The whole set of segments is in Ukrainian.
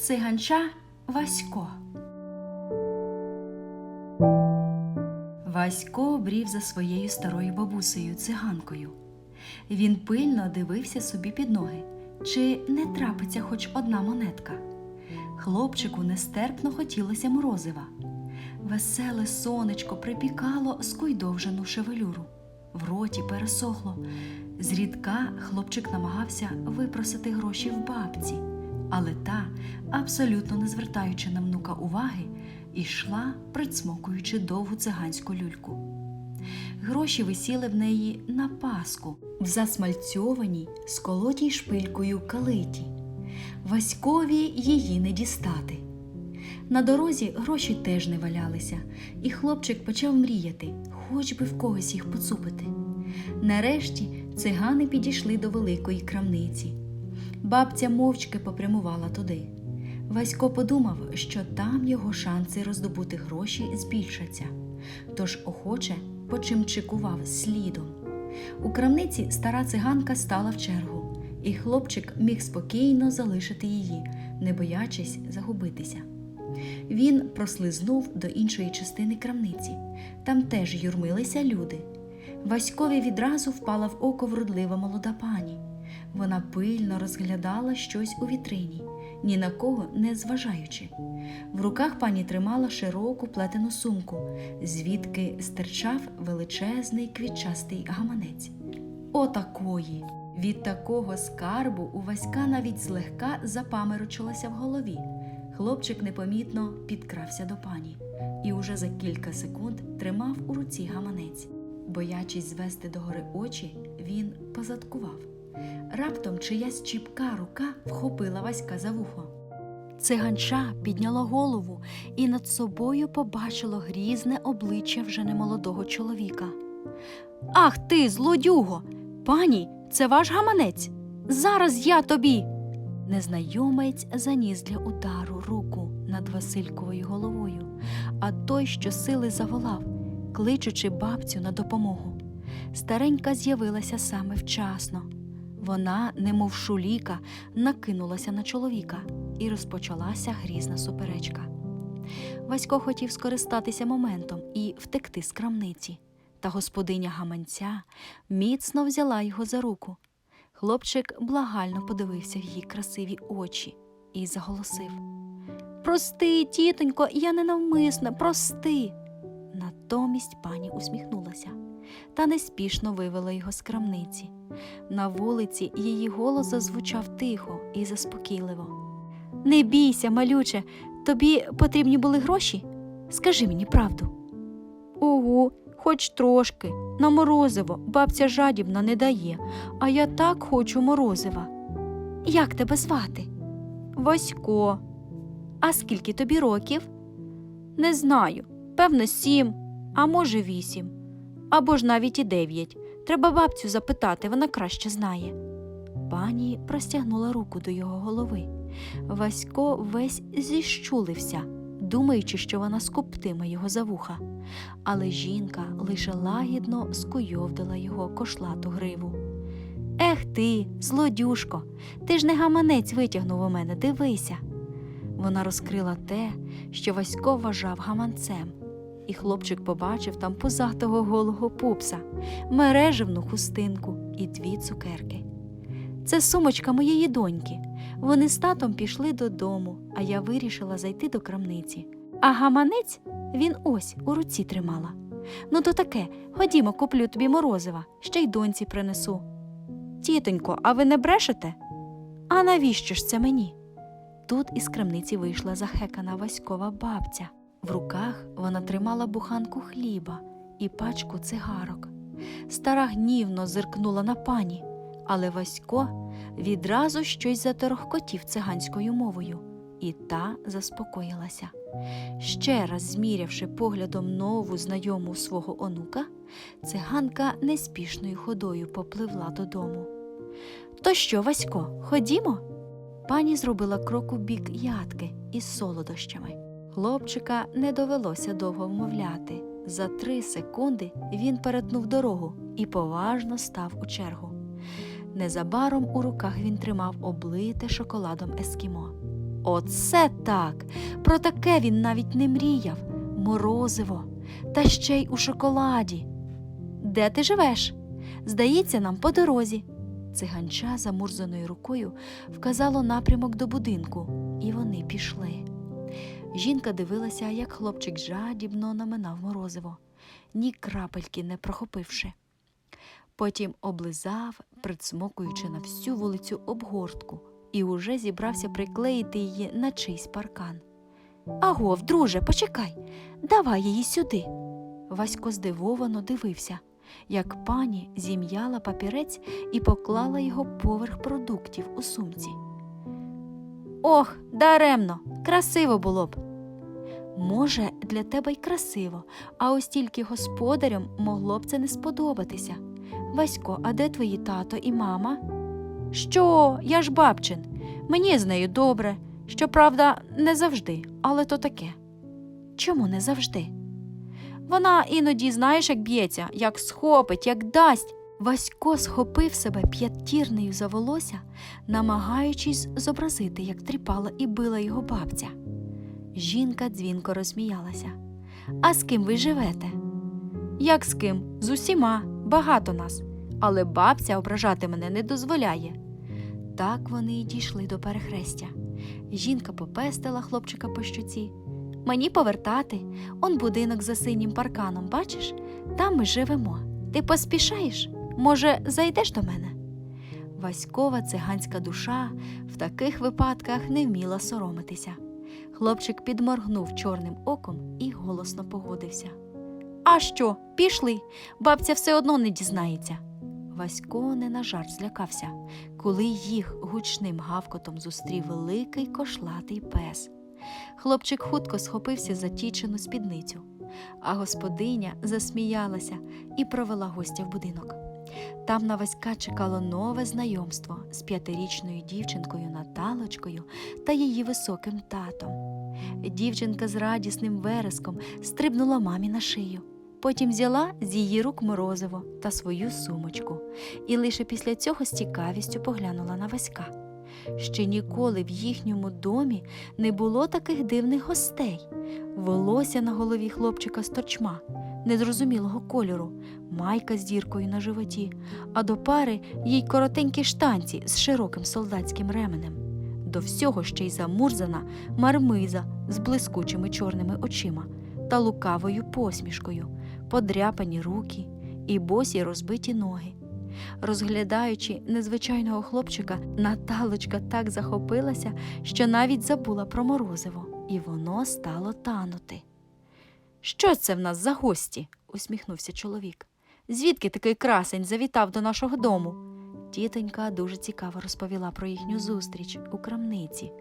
Циганча Васько. Васько брів за своєю старою бабусею циганкою. Він пильно дивився собі під ноги, чи не трапиться хоч одна монетка. Хлопчику нестерпно хотілося морозива. Веселе сонечко припікало скойдовжену шевелюру. В роті пересохло. Зрідка хлопчик намагався випросити гроші в бабці, але та, абсолютно не звертаючи на внука уваги, ішла, прицмокуючи довгу циганську люльку. Гроші висіли в неї на паску в засмальцьованій, сколотій шпилькою калиті. Васькові її не дістати. На дорозі гроші теж не валялися, і хлопчик почав мріяти, хоч би в когось їх поцупити. Нарешті цигани підійшли до великої крамниці. Бабця мовчки попрямувала туди. Васько подумав, що там його шанси роздобути гроші збільшаться, тож охоче почимчикував слідом. У крамниці стара циганка стала в чергу, і хлопчик міг спокійно залишити її, не боячись загубитися. Він прослизнув до іншої частини крамниці. Там теж юрмилися люди. Васькові відразу впала в око вродлива молода пані. Вона пильно розглядала щось у вітрині, ні на кого не зважаючи. В руках пані тримала широку плетену сумку, звідки стирчав величезний квітчастий гаманець. Отакої! Від такого скарбу у Васька навіть злегка запаморочилося в голові. Хлопчик непомітно підкрався до пані і уже за кілька секунд тримав у руці гаманець. Боячись звести догори очі, він позадкував. Раптом чиясь чіпка рука вхопила Васька за вухо. Циганча підняло голову і над собою побачило грізне обличчя вже немолодого чоловіка. Ах ти, злодюго! Пані, це ваш гаманець. Зараз я тобі. Незнайомець заніс для удару руку над Васильковою головою, а той щосили заволав, кличучи бабцю на допомогу. Старенька з'явилася саме вчасно. Вона, немов шуліка, накинулася на чоловіка, і розпочалася грізна суперечка. Васько хотів скористатися моментом і втекти з крамниці, та господиня гаманця міцно взяла його за руку. Хлопчик благально подивився в її красиві очі і заголосив Прости, тітонько, я ненавмисна, прости. Натомість пані усміхнулася та неспішно вивела його з крамниці. На вулиці її голос зазвучав тихо і заспокійливо. Не бійся, малюче, тобі потрібні були гроші? Скажи мені правду. Ого, хоч трошки. На морозиво бабця жадібна не дає, а я так хочу морозива. Як тебе звати? Васько. А скільки тобі років? Не знаю. Певно, сім, а може, вісім. Або ж навіть і дев'ять. Треба бабцю запитати, вона краще знає. Пані простягнула руку до його голови. Васько весь зіщулився, думаючи, що вона скоптиме його за вуха. Але жінка лише лагідно скуйовдила його кошлату гриву. Ех ти, злодюшко, ти ж не гаманець витягнув у мене, дивися. Вона розкрила те, що Васько вважав гаманцем, і хлопчик побачив там позатого голого пупса, мережевну хустинку і дві цукерки. Це сумочка моєї доньки. Вони з татом пішли додому, а я вирішила зайти до крамниці. А гаманець він ось у руці тримала. Ну, то таке, ходімо, куплю тобі морозива, ще й доньці принесу. Тітонько, а ви не брешете? А навіщо ж це мені? Тут із крамниці вийшла захекана Васькова бабця. В руках вона тримала буханку хліба і пачку цигарок. Стара гнівно зиркнула на пані, але Васько відразу щось заторохкотів циганською мовою, і та заспокоїлася. Ще раз змірявши поглядом нову знайому свого онука, циганка неспішною ходою попливла додому. То що, Васько, ходімо? Пані зробила крок у бік ядки із солодощами. Хлопчика не довелося довго вмовляти. За три секунди він перетнув дорогу і поважно став у чергу. Незабаром у руках він тримав облите шоколадом ескімо. Оце так. Про таке він навіть не мріяв. Морозиво, та ще й у шоколаді. Де ти живеш? Здається, нам по дорозі. Циганча замурзаною рукою вказало напрямок до будинку, і вони пішли. Жінка дивилася, як хлопчик жадібно наминав морозиво, ні крапельки не прохопивши. Потім облизав, прицмокуючи на всю вулицю обгортку, і уже зібрався приклеїти її на чийсь паркан. Агов, друже, почекай, давай її сюди. Васько здивовано дивився, як пані зім'яла папірець і поклала його поверх продуктів у сумці. Ох, даремно, красиво було б. Може, для тебе й красиво, а ось тільки господарям могло б це не сподобатися. Васько, а де твої тато і мама? Що, я ж бабчин. Мені з нею добре. Щоправда, не завжди, але то таке. Чому не завжди? Вона іноді, знаєш, як б'ється, як схопить, як дасть. Васько схопив себе п'ятірнею за волосся, намагаючись зобразити, як тріпала і била його бабця. Жінка дзвінко розсміялася. А з ким ви живете? Як з ким? З усіма, багато нас. Але бабця ображати мене не дозволяє. Так вони й дійшли до перехрестя. Жінка попестила хлопчика по щуці. Мені повертати. Он будинок за синім парканом, бачиш? Там ми живемо. Ти поспішаєш? Може, зайдеш до мене? Васькова циганська душа в таких випадках не вміла соромитися. Хлопчик підморгнув чорним оком і голосно погодився. А що, пішли? Бабця все одно не дізнається. Васько не на жарт злякався, коли їх гучним гавкотом зустрів великий кошлатий пес. Хлопчик хутко схопився за тічену спідницю, а господиня засміялася і провела гостя в будинок. Там на Васька чекало нове знайомство з п'ятирічною дівчинкою Наталочкою та її високим татом. Дівчинка з радісним вереском стрибнула мамі на шию. Потім взяла з її рук морозиво та свою сумочку, і лише після цього з цікавістю поглянула на Васька. Ще ніколи в їхньому домі не було таких дивних гостей. Волосся на голові хлопчика з торчма, незрозумілого кольору, майка з діркою на животі, а до пари їй коротенькі штанці з широким солдатським ременем. До всього ще й замурзана мармиза з блискучими чорними очима та лукавою посмішкою, подряпані руки і босі розбиті ноги. Розглядаючи незвичайного хлопчика, Наталочка так захопилася, що навіть забула про морозиво, і воно стало танути. Що це в нас за гості? усміхнувся чоловік. Звідки такий красень завітав до нашого дому? Тітонька дуже цікаво розповіла про їхню зустріч у крамниці,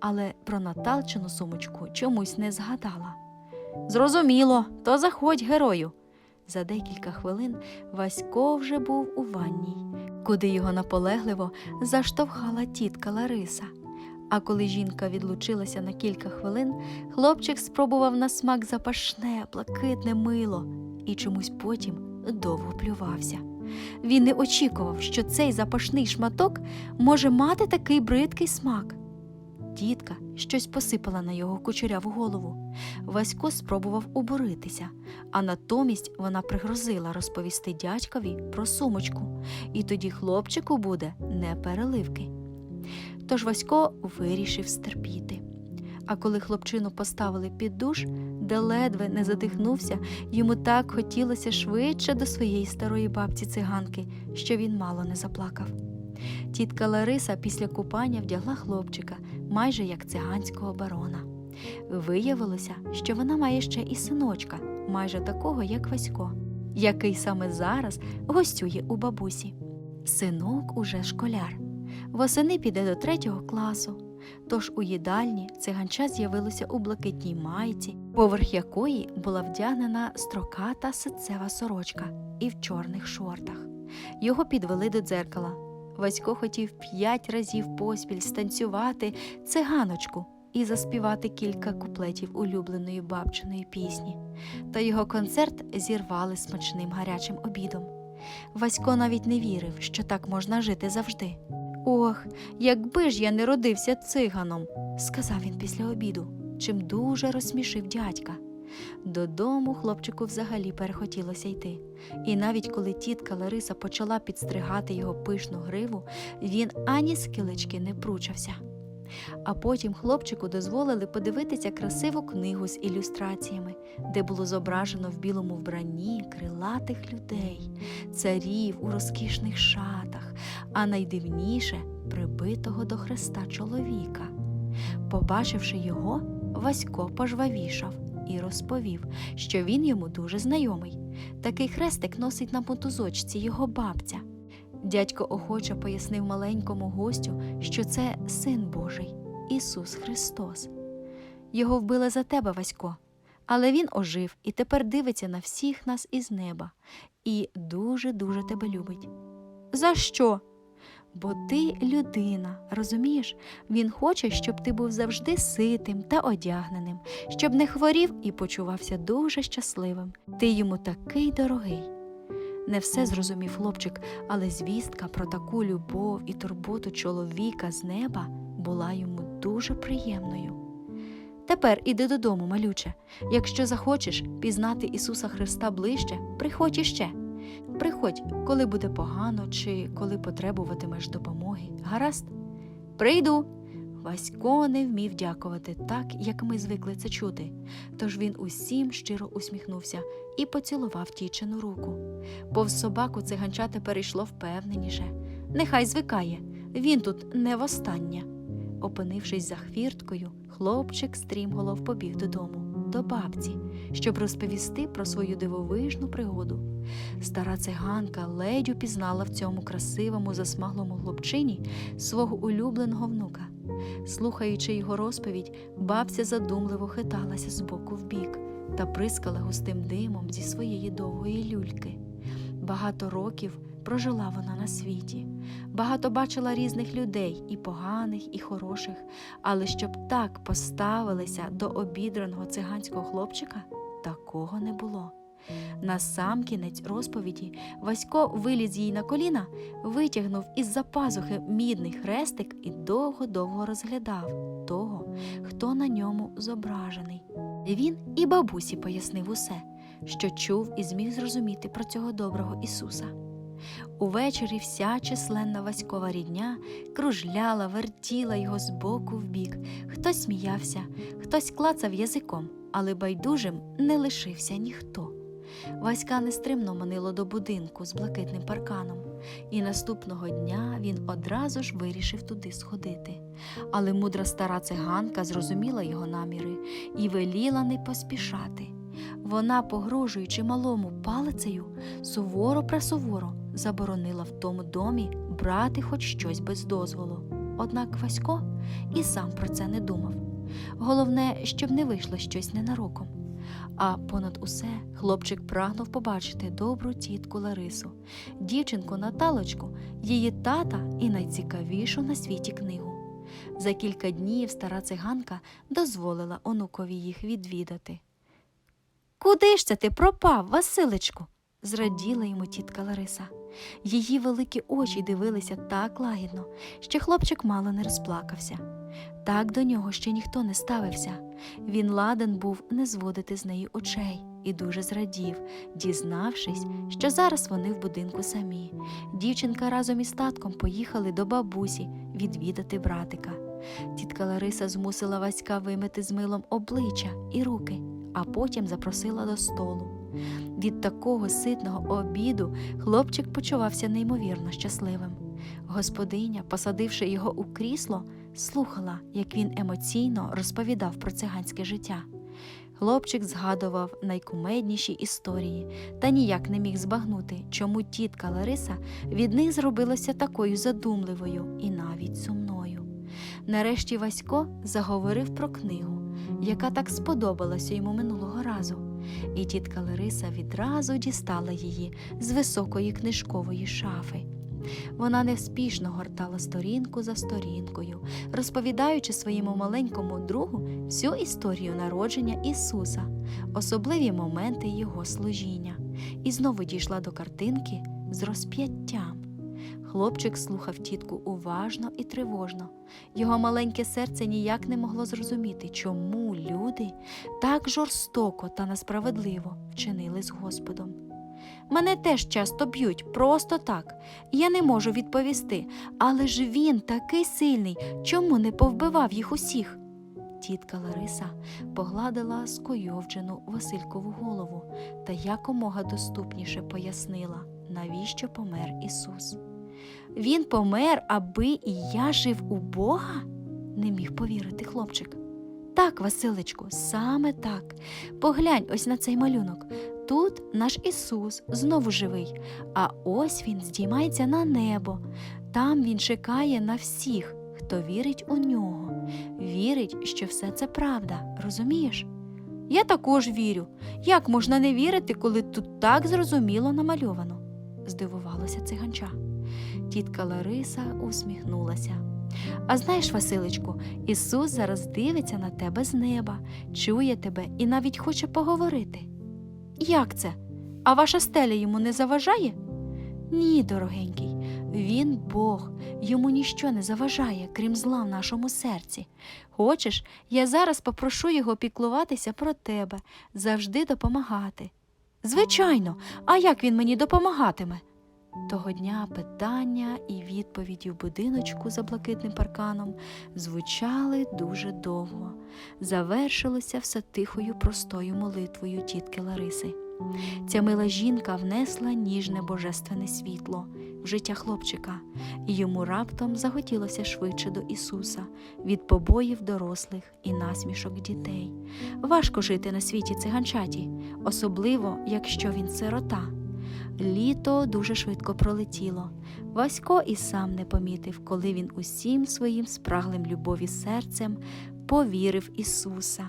але про Наталчину сумочку чомусь не згадала. Зрозуміло, то заходь, герою. За декілька хвилин Васько вже був у ванній, куди його наполегливо заштовхала тітка Лариса. А коли жінка відлучилася на кілька хвилин, хлопчик спробував на смак запашне, блакитне мило і чомусь потім довго плювався. Він не очікував, що цей запашний шматок може мати такий бридкий смак. Тітка щось посипала на його кучеряву голову. Васько спробував уборитися, а натомість вона пригрозила розповісти дядькові про сумочку, і тоді хлопчику буде не переливки. Тож Васько вирішив стерпіти. А коли хлопчину поставили під душ, де ледве не задихнувся, йому так хотілося швидше до своєї старої бабці циганки, що він мало не заплакав. Тітка Лариса після купання вдягла хлопчика, майже як циганського барона. Виявилося, що вона має ще і синочка, майже такого, як Васько, який саме зараз гостює у бабусі. Синок уже школяр. Восени піде до третього класу. Тож у їдальні циганча з'явилося у блакитній майці, поверх якої була вдягнена строката ситцева сорочка і в чорних шортах. Його підвели до дзеркала. Васько хотів п'ять разів поспіль станцювати циганочку і заспівати кілька куплетів улюбленої бабчиної пісні. Та його концерт зірвали смачним гарячим обідом. Васько навіть не вірив, що так можна жити завжди. Ох, якби ж я не родився циганом, сказав він після обіду, чим дуже розсмішив дядька. Додому хлопчику взагалі перехотілося йти. І навіть коли тітка Лариса почала підстригати його пишну гриву, він ані скилечки не пручався. А потім хлопчику дозволили подивитися красиву книгу з ілюстраціями, де було зображено в білому вбранні крилатих людей, царів у розкішних шатах, а найдивніше прибитого до хреста чоловіка. Побачивши його, Васько пожвавішав і розповів, що він йому дуже знайомий. Такий хрестик носить на мотузочці його бабця. Дядько охоче пояснив маленькому гостю, що це син Божий, Ісус Христос. Його вбили за тебе, Васько, але він ожив і тепер дивиться на всіх нас із неба і дуже-дуже тебе любить. За що? Бо ти людина, розумієш? Він хоче, щоб ти був завжди ситим та одягненим, щоб не хворів і почувався дуже щасливим. Ти йому такий дорогий. Не все зрозумів хлопчик, але звістка про таку любов і турботу чоловіка з неба була йому дуже приємною. Тепер іди додому, малюче. Якщо захочеш пізнати Ісуса Христа ближче, приходь іще. Приходь, коли буде погано чи коли потребуватимеш допомоги. Гаразд? Прийду. Васько не вмів дякувати так, як ми звикли це чути. Тож він усім щиро усміхнувся і поцілував тічину руку. Повз собаку циганча перейшло впевненіше. Нехай звикає, він тут не востаннє. Опинившись за хвірткою, хлопчик стрімголов побіг додому, до бабці, щоб розповісти про свою дивовижну пригоду. Стара циганка ледь упізнала в цьому красивому засмаглому хлопчині свого улюбленого внука. Слухаючи його розповідь, бабця задумливо хиталася з боку в бік та прискала густим димом зі своєї довгої люльки. Багато років прожила вона на світі, багато бачила різних людей, і поганих, і хороших, але щоб так поставилися до обідраного циганського хлопчика, такого не було. На сам кінець розповіді Васько виліз їй на коліна, витягнув із-за пазухи мідний хрестик і довго-довго розглядав того, хто на ньому зображений. Він і бабусі пояснив усе, що чув і зміг зрозуміти про цього доброго Ісуса. Увечері вся численна Васькова рідня кружляла, вертіла його з боку в бік. Хтось сміявся, хтось клацав язиком, але байдужим не лишився ніхто. Васька нестримно манило до будинку з блакитним парканом, і наступного дня він одразу ж вирішив туди сходити. Але мудра стара циганка зрозуміла його наміри і веліла не поспішати. Вона, погрожуючи малому палицею, суворо пресуворо заборонила в тому домі брати хоч щось без дозволу. Однак Васько і сам про це не думав. Головне, щоб не вийшло щось ненароком. А понад усе хлопчик прагнув побачити добру тітку Ларису, дівчинку Наталочку, її тата і найцікавішу на світі книгу. За кілька днів стара циганка дозволила онукові їх відвідати. Куди ж це ти пропав, Василечку? Зраділа йому тітка Лариса. Її великі очі дивилися так лагідно, що хлопчик мало не розплакався. Так до нього ще ніхто не ставився. Він ладен був не зводити з неї очей і дуже зрадів, дізнавшись, що зараз вони в будинку самі. Дівчинка разом із татком поїхали до бабусі відвідати братика. Тітка Лариса змусила Васька вимити з милом обличчя і руки, а потім запросила до столу. Від такого ситного обіду хлопчик почувався неймовірно щасливим. Господиня, посадивши його у крісло, слухала, як він емоційно розповідав про циганське життя. Хлопчик згадував найкумедніші історії та ніяк не міг збагнути, чому тітка Лариса від них зробилася такою задумливою і навіть сумною. Нарешті Васько заговорив про книгу, яка так сподобалася йому минулого разу, і тітка Лариса відразу дістала її з високої книжкової шафи. Вона неспішно гортала сторінку за сторінкою, розповідаючи своєму маленькому другу всю історію народження Ісуса, особливі моменти Його служіння, і знову дійшла до картинки з розп'яттям. Хлопчик слухав тітку уважно і тривожно. Його маленьке серце ніяк не могло зрозуміти, чому люди так жорстоко та несправедливо вчинили з Господом. Мене теж часто б'ють, просто так. Я не можу відповісти, але ж він такий сильний, чому не повбивав їх усіх? Тітка Лариса погладила скойовджену Василькову голову та якомога доступніше пояснила, навіщо помер Ісус. Він помер, аби і я жив у Бога? не міг повірити хлопчик. Так, Василечку, саме так. Поглянь ось на цей малюнок. Тут наш Ісус знову живий, а ось він здіймається на небо. Там він чекає на всіх, хто вірить у нього, вірить, що все це правда, розумієш? Я також вірю. Як можна не вірити, коли тут так зрозуміло намальовано? здивувалася циганча. Тітка Лариса усміхнулася. А знаєш, Василечку, Ісус зараз дивиться на тебе з неба, чує тебе і навіть хоче поговорити. Як це? А ваша стеля йому не заважає? Ні, дорогенький, він Бог, йому ніщо не заважає, крім зла в нашому серці. Хочеш, я зараз попрошу його піклуватися про тебе, завжди допомагати. Звичайно, а як він мені допомагатиме? Того дня питання і відповіді в будиночку за блакитним парканом звучали дуже довго. Завершилося все тихою простою молитвою тітки Лариси. Ця мила жінка внесла ніжне божественне світло в життя хлопчика, і йому раптом захотілося швидше до Ісуса від побоїв дорослих і насмішок дітей. Важко жити на світі циганчаті, особливо якщо він сирота. Літо дуже швидко пролетіло. Васько і сам не помітив, коли він усім своїм спраглим любові серцем повірив Ісуса.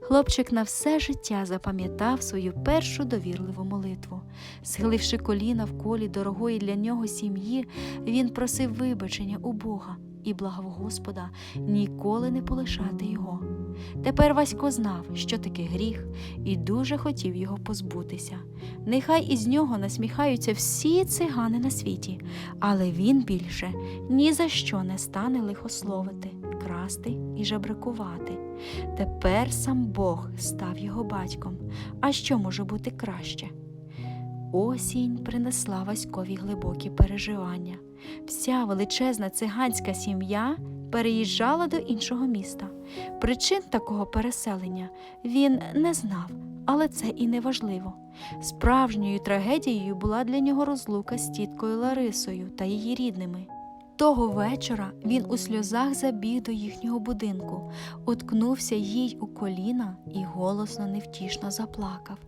Хлопчик на все життя запам'ятав свою першу довірливу молитву. Схиливши коліна в колі дорогої для нього сім'ї, він просив вибачення у Бога і благав Господа ніколи не полишати його. Тепер Васько знав, що таке гріх, і дуже хотів його позбутися. Нехай із нього насміхаються всі цигани на світі, але він більше ні за що не стане лихословити, красти і жебракувати. Тепер сам Бог став його батьком. А що може бути краще? Осінь принесла Васькові глибокі переживання. Вся величезна циганська сім'я переїжджала до іншого міста. Причин такого переселення він не знав, але це і не важливо. Справжньою трагедією була для нього розлука з тіткою Ларисою та її рідними. Того вечора він у сльозах забіг до їхнього будинку, уткнувся їй у коліна і голосно невтішно заплакав.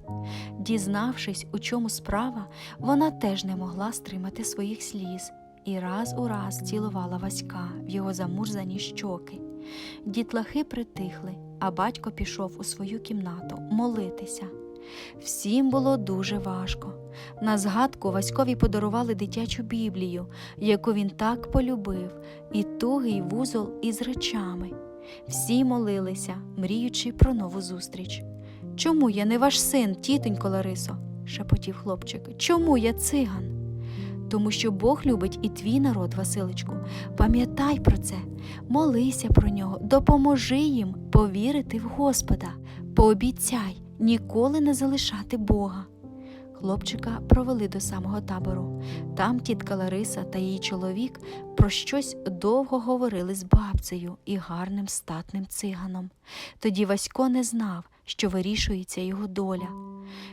Дізнавшись, у чому справа, вона теж не могла стримати своїх сліз і раз у раз цілувала Васька в його замурзані щоки. Дітлахи притихли, а батько пішов у свою кімнату молитися. Всім було дуже важко. На згадку Васькові подарували дитячу Біблію, яку він так полюбив, і тугий вузол із речами. Всі молилися, мріючи про нову зустріч. Чому я не ваш син, тітонько Ларисо? шепотів хлопчик. Чому я циган? Тому що Бог любить і твій народ, Василечку. Пам'ятай про це, молися про нього, допоможи їм повірити в Господа, пообіцяй ніколи не залишати Бога. Хлопчика провели до самого табору. Там тітка Лариса та її чоловік про щось довго говорили з бабцею і гарним статним циганом. Тоді Васько не знав, що вирішується його доля.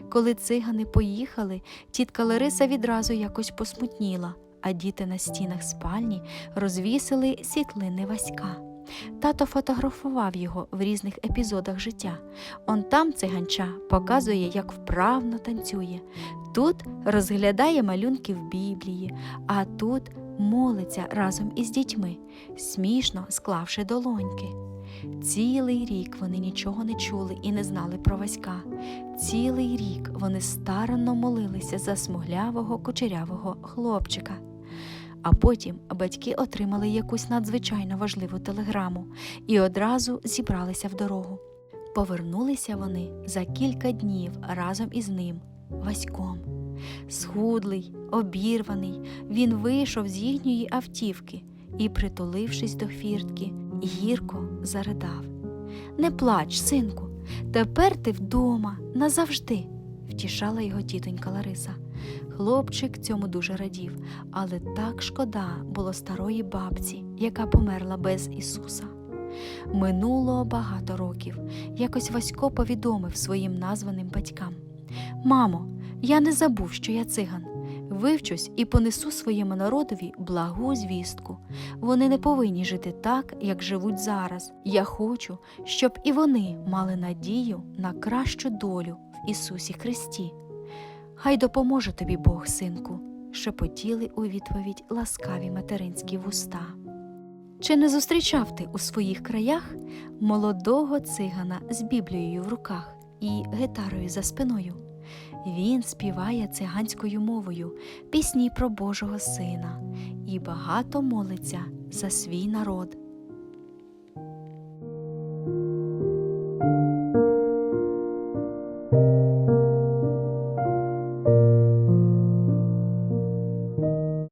Коли цигани поїхали, тітка Лариса відразу якось посмутніла, а діти на стінах спальні розвісили світлини Васька. Тато фотографував його в різних епізодах життя. Он там циганча показує, як вправно танцює. Тут розглядає малюнки в Біблії, а тут молиться разом із дітьми, смішно склавши долоньки. Цілий рік вони нічого не чули і не знали про Васька. Цілий рік вони старанно молилися за смуглявого кучерявого хлопчика. А потім батьки отримали якусь надзвичайно важливу телеграму і одразу зібралися в дорогу. Повернулися вони за кілька днів разом із ним, Васьком. Схудлий, обірваний, він вийшов з їхньої автівки і, притулившись до фіртки, гірко заридав. Не плач, синку, тепер ти вдома назавжди, втішала його тітонька Лариса. Хлопчик цьому дуже радів, але так шкода було старої бабці, яка померла без Ісуса. Минуло багато років. Якось Васько повідомив своїм названим батькам: Мамо, я не забув, що я циган. Вивчусь і понесу своєму народові благу звістку. Вони не повинні жити так, як живуть зараз. Я хочу, щоб і вони мали надію на кращу долю в Ісусі Христі. Хай допоможе тобі Бог, синку, шепотіли у відповідь ласкаві материнські вуста. Чи не зустрічав ти у своїх краях молодого цигана з Біблією в руках і гітарою за спиною? Він співає циганською мовою пісні про Божого Сина і багато молиться за свій народ.